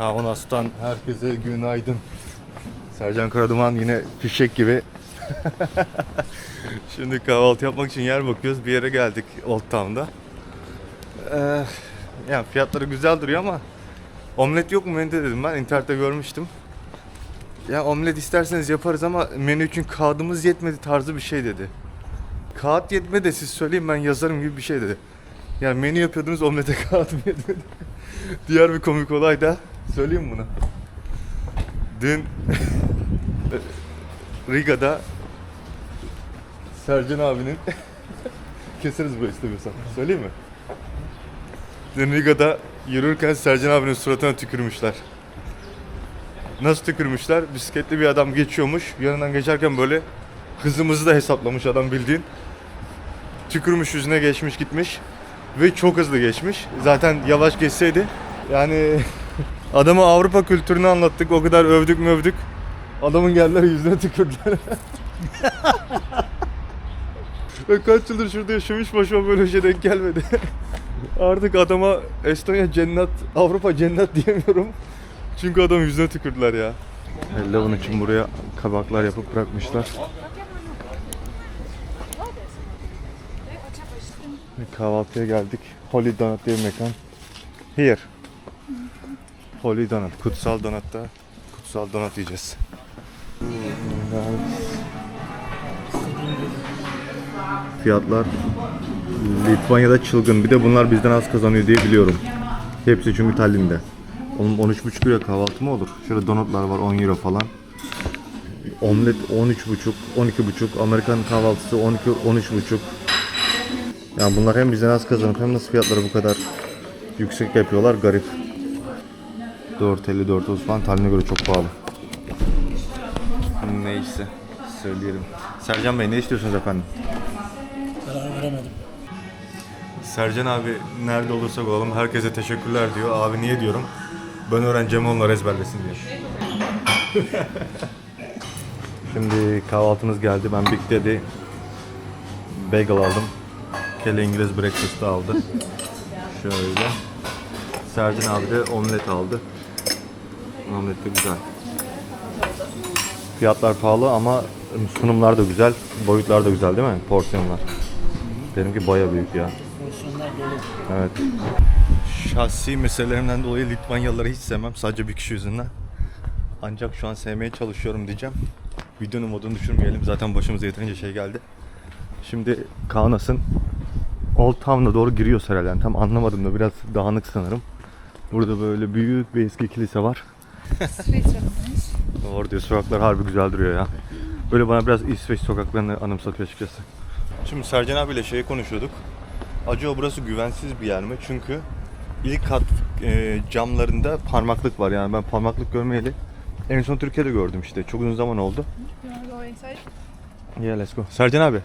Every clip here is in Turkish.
Kavanoz'tan herkese günaydın. Sercan Karaduman yine fişek gibi. Şimdi kahvaltı yapmak için yer bakıyoruz. Bir yere geldik Old Town'da. Ee, yani fiyatları güzel duruyor ama omlet yok mu menüde dedim ben. internette görmüştüm. Ya omlet isterseniz yaparız ama menü için kağıdımız yetmedi tarzı bir şey dedi. Kağıt yetmedi de siz söyleyin ben yazarım gibi bir şey dedi. Yani menü yapıyordunuz omlete kağıt mı yetmedi? Diğer bir komik olay da söyleyeyim bunu. Dün Riga'da Sercan abinin keseriz bu istemiyorsan. Söyleyeyim mi? Dün Riga'da yürürken Sercan abinin suratına tükürmüşler. Nasıl tükürmüşler? Bisikletli bir adam geçiyormuş. Yanından geçerken böyle hızımızı da hesaplamış adam bildiğin. Tükürmüş yüzüne geçmiş gitmiş. Ve çok hızlı geçmiş. Zaten yavaş geçseydi yani adama Avrupa kültürünü anlattık. O kadar övdük mövdük. Adamın geldiler yüzüne tükürdüler. Ve kaç yıldır şurada yaşamış başıma böyle şey denk gelmedi. Artık adama Estonya cennet, Avrupa cennet diyemiyorum. Çünkü adam yüzüne tükürdüler ya. Hellavın için buraya kabaklar yapıp bırakmışlar. Kahvaltıya geldik. Holy Donut diye bir mekan. Here. Holy Donut. Kutsal Donut'ta kutsal donut yiyeceğiz. Fiyatlar Litvanya'da çılgın. Bir de bunlar bizden az kazanıyor diye biliyorum. Hepsi çünkü Tallinn'de. Oğlum 13,5 euro kahvaltı mı olur? Şurada donutlar var 10 euro falan. Omlet 13,5, 12,5. Amerikan kahvaltısı 12, 13,5. Yani bunlar hem bizden az kazanıp hem nasıl fiyatları bu kadar yüksek yapıyorlar garip. 4.50 4.30 falan Tallinn'e göre çok pahalı. Neyse söyleyelim. Sercan Bey ne istiyorsunuz efendim? Karar veremedim. Sercan abi nerede olursak olalım herkese teşekkürler diyor. Abi niye diyorum? Ben öğreneceğim onlar ezberlesin diye. Şimdi kahvaltımız geldi. Ben Big Daddy bagel aldım. Kelle İngiliz breakfast aldı. Şöyle. Sercan abi de omlet aldı. Omlet de güzel. Fiyatlar pahalı ama sunumlar da güzel. Boyutlar da güzel değil mi? Porsiyonlar. Benimki baya büyük ya. Evet. Şahsi meselelerimden dolayı Litvanyalıları hiç sevmem. Sadece bir kişi yüzünden. Ancak şu an sevmeye çalışıyorum diyeceğim. Videonun modunu düşürmeyelim. Zaten başımıza yeterince şey geldi. Şimdi Kaunas'ın Old Town'a doğru giriyoruz herhalde. Yani tam anlamadım da biraz dağınık sanırım. Burada böyle büyük bir eski kilise var. Doğru diyor. Sokaklar harbi güzel duruyor ya. Böyle bana biraz İsveç sokaklarını anımsatıyor açıkçası. Şimdi Sercan abiyle şey konuşuyorduk. Acaba burası güvensiz bir yer mi? Çünkü ilk kat e, camlarında parmaklık var yani ben parmaklık görmeyeli en son Türkiye'de gördüm işte çok uzun zaman oldu. Yeah let's go. Sercan abi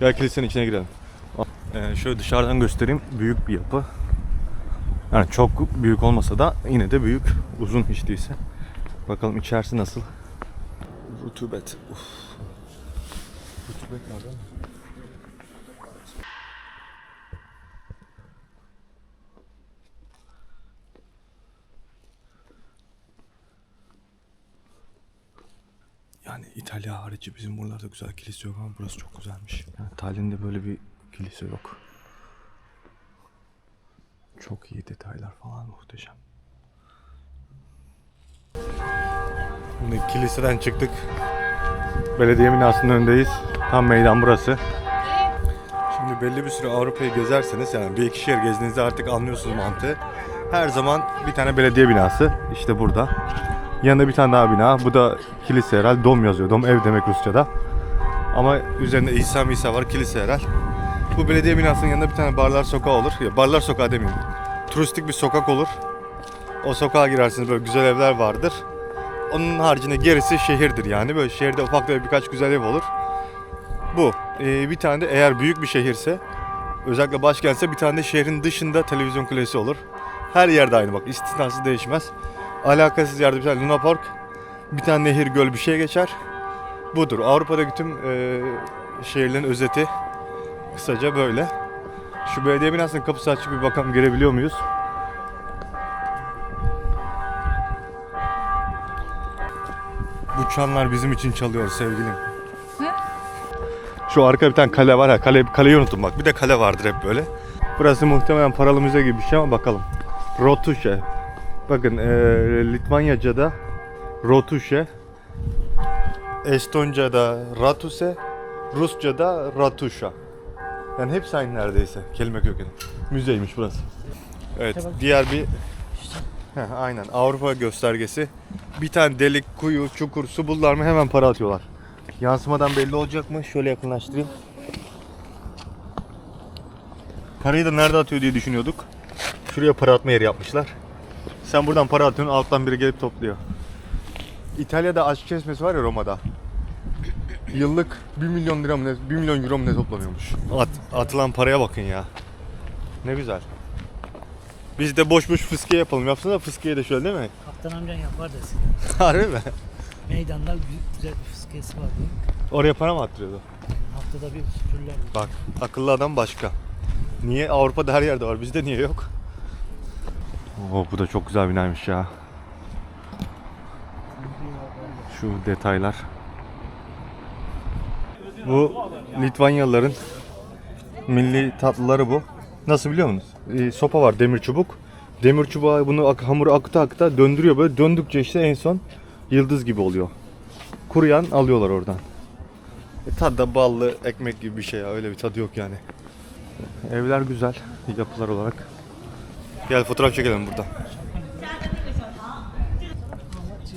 gel kilisenin içine girelim. Ee, şöyle dışarıdan göstereyim büyük bir yapı. Yani çok büyük olmasa da yine de büyük uzun hiç değilse. Bakalım içerisi nasıl? Rutubet. Uf. Rutubet nerede? Yani İtalya harici bizim buralarda güzel kilise yok ama burası çok güzelmiş. Yani Tallinn'de böyle bir kilise yok. Çok iyi detaylar falan muhteşem. Şimdi kiliseden çıktık. Belediye binasının önündeyiz. Tam meydan burası. Şimdi belli bir süre Avrupa'yı gezerseniz yani bir iki şehir gezdiğinizde artık anlıyorsunuz mantığı. Her zaman bir tane belediye binası işte burada. Yanında bir tane daha bina. Bu da kilise herhal. Dom yazıyor. Dom ev demek Rusça'da. Ama üzerinde İsa Misa var. Kilise herhal. Bu belediye binasının yanında bir tane barlar sokağı olur. Ya barlar sokağı demeyeyim. Turistik bir sokak olur. O sokağa girersiniz böyle güzel evler vardır. Onun haricinde gerisi şehirdir yani. Böyle şehirde ufak da birkaç güzel ev olur. Bu. Ee, bir tane de eğer büyük bir şehirse özellikle başkentse bir tane de şehrin dışında televizyon kulesi olur. Her yerde aynı bak istisnasız değişmez. Alakasız yerde bir tane Luna Park, bir tane nehir, göl bir şey geçer. Budur. Avrupa'daki tüm e, şehirlerin özeti kısaca böyle. Şu belediye binasının kapısı açık bir bakalım girebiliyor muyuz? Uçanlar bizim için çalıyor sevgilim. Şu arka bir tane kale var ya. Kale, kaleyi unuttum bak. Bir de kale vardır hep böyle. Burası muhtemelen paralı müze gibi bir şey ama bakalım. Rotuşe. Bakın eee Litvanyaca'da Rotuşe. Estonca'da Ratuse. Rusça'da Ratuşa. Yani hepsi aynı neredeyse kelime kökeni. Müzeymiş burası. Evet diğer bir Heh, aynen Avrupa göstergesi. Bir tane delik, kuyu, çukur, su buldular mı hemen para atıyorlar. Yansımadan belli olacak mı? Şöyle yakınlaştırayım. Parayı da nerede atıyor diye düşünüyorduk. Şuraya para atma yeri yapmışlar. Sen buradan para atıyorsun alttan biri gelip topluyor. İtalya'da aşk kesmesi var ya Roma'da. Yıllık 1 milyon lira mı ne, 1 milyon euro mu ne toplanıyormuş. At, atılan paraya bakın ya. Ne güzel. Biz de boş boş fıskiye yapalım. Yapsana fıskiye de şöyle değil mi? Kaptan amcan yapar desin. Harbi mi? Meydanda büyük güzel bir fıskiyesi vardı. Oraya para mı attırıyordu? Haftada bir süpürürler. Bak akıllı adam başka. Niye Avrupa'da her yerde var bizde niye yok? Oo, bu da çok güzel binaymış ya. Şu detaylar. Bu Litvanyalıların milli tatlıları bu. Nasıl biliyor musunuz? Ee, sopa var demir çubuk. Demir çubuğa bunu ak- hamuru akıta akıta döndürüyor böyle. Döndükçe işte en son yıldız gibi oluyor. Kuruyan alıyorlar oradan. E, tadı da ballı ekmek gibi bir şey ya. Öyle bir tadı yok yani. Evler güzel yapılar olarak. Gel fotoğraf çekelim burada.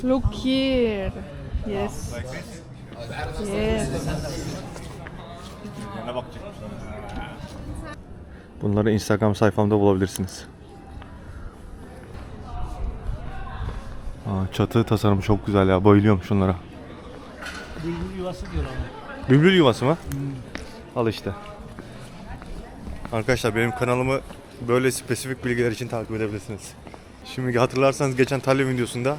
Look here. Yes. Yes. Bunları Instagram sayfamda bulabilirsiniz. Aa, çatı tasarımı çok güzel ya. Bayılıyorum şunlara. Bülbül yuvası diyorlar ona. Bülbül yuvası mı? Al işte. Arkadaşlar benim kanalımı böyle spesifik bilgiler için takip edebilirsiniz. Şimdi hatırlarsanız geçen Talya videosunda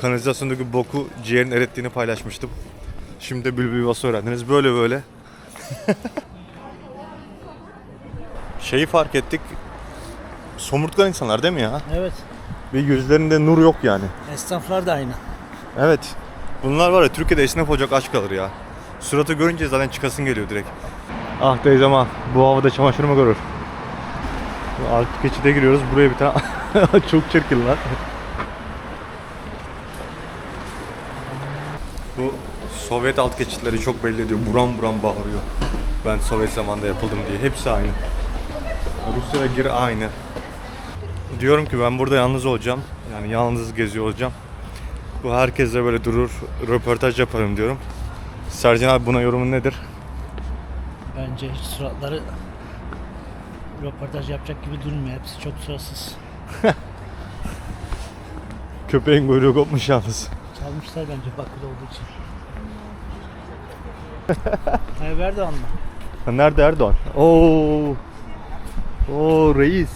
kanalizasyondaki boku ciğerin erittiğini paylaşmıştım. Şimdi de bülbül yuvası öğrendiniz. Böyle böyle. Şeyi fark ettik. Somurtkan insanlar değil mi ya? Evet. Ve yüzlerinde nur yok yani. Esnaflar da aynı. Evet. Bunlar var ya Türkiye'de esnaf olacak aç kalır ya. Suratı görünce zaten çıkasın geliyor direkt. Ah teyzem ah. Bu havada çamaşır mı görür? Artık geçide giriyoruz. Buraya bir tane çok çirkin lan. Bu Sovyet alt geçitleri çok belli ediyor. Buram buram bağırıyor. Ben Sovyet zamanında yapıldım diye. Hepsi aynı. Rusya'ya gir aynı. Diyorum ki ben burada yalnız olacağım. Yani yalnız geziyor olacağım. Bu herkesle böyle durur, röportaj yaparım diyorum. Sercan abi buna yorumun nedir? Bence hiç suratları röportaj yapacak gibi durmuyor. Hepsi çok suratsız. Köpeğin kuyruğu kopmuş yalnız. Çalmışlar bence Bakü'de olduğu için. Tayyip Erdoğan mı? Nerede Erdoğan? Oo. Oo reis.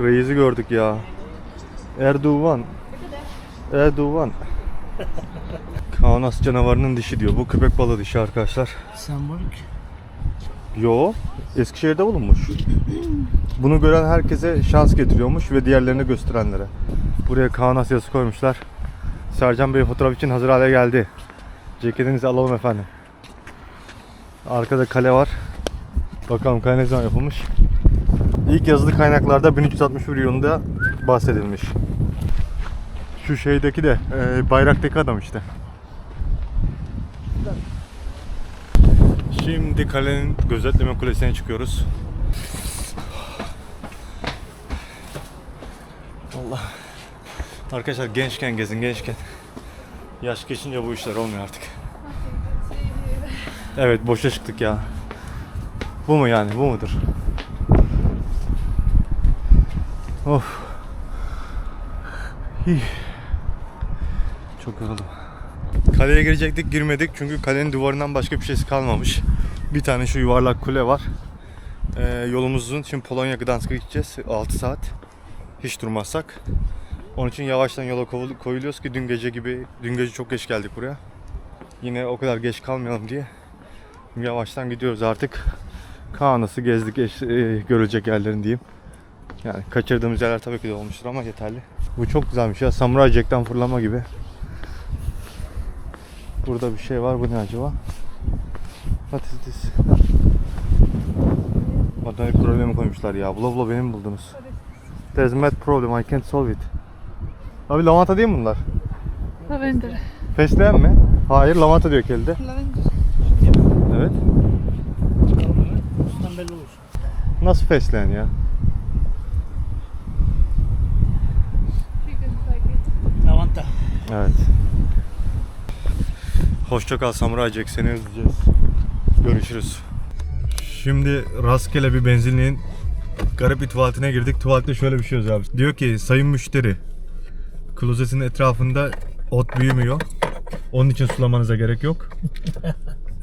Reis'i gördük ya. Erdoğan. Erdoğan. Kaunas canavarının dişi diyor. Bu köpek balığı dişi arkadaşlar. Sembolik. Yo, Eskişehir'de bulunmuş. Bunu gören herkese şans getiriyormuş ve diğerlerine gösterenlere. Buraya Kaunas yazısı koymuşlar. Sercan Bey fotoğraf için hazır hale geldi. Ceketinizi alalım efendim. Arkada kale var. Bakalım kale ne zaman yapılmış. İlk yazılı kaynaklarda 1361 yılında bahsedilmiş. Şu şeydeki de e, bayraktaki adam işte. Şimdi kalenin gözetleme kulesine çıkıyoruz. Allah. Arkadaşlar gençken gezin gençken. Yaş geçince bu işler olmuyor artık. Evet boşa çıktık ya. Bu mu yani bu mudur? Of. Hih. Çok yoruldum. Kaleye girecektik girmedik çünkü kalenin duvarından başka bir şeysi kalmamış. Bir tane şu yuvarlak kule var. Ee, yolumuz uzun. Şimdi Polonya Gdansk'a gideceğiz 6 saat. Hiç durmazsak. Onun için yavaştan yola koyuluyoruz ki dün gece gibi, dün gece çok geç geldik buraya. Yine o kadar geç kalmayalım diye yavaştan gidiyoruz artık. Kaan'ı gezdik, eş, e, görülecek yerlerin diyeyim. Yani kaçırdığımız yerler tabii ki de olmuştur ama yeterli. Bu çok güzelmiş ya. Samuray Jack'ten fırlama gibi. Burada bir şey var. Bu ne acaba? What is this? Matematik problemi koymuşlar ya. Bula bula benim buldunuz. There's math problem. I can't solve it. Abi lavanta değil mi bunlar? Lavender. Fesleğen mi? Hayır lavanta diyor elde. Lavender. Evet. Üstünden belli olur. Nasıl fesleğen ya? Lavanta. Evet. Hoşça kal Samuray Jack seni özleyeceğiz. Görüşürüz. Şimdi rastgele bir benzinliğin garip bir tuvaletine girdik. Tuvalette şöyle bir şey yazıyor abi. Diyor ki sayın müşteri klozetin etrafında ot büyümüyor. Onun için sulamanıza gerek yok.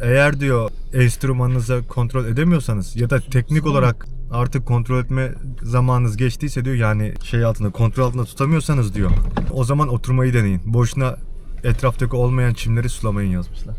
Eğer diyor enstrümanınıza kontrol edemiyorsanız ya da teknik olarak artık kontrol etme zamanınız geçtiyse diyor yani şey altında kontrol altında tutamıyorsanız diyor. O zaman oturmayı deneyin. Boşuna etraftaki olmayan çimleri sulamayın yazmışlar.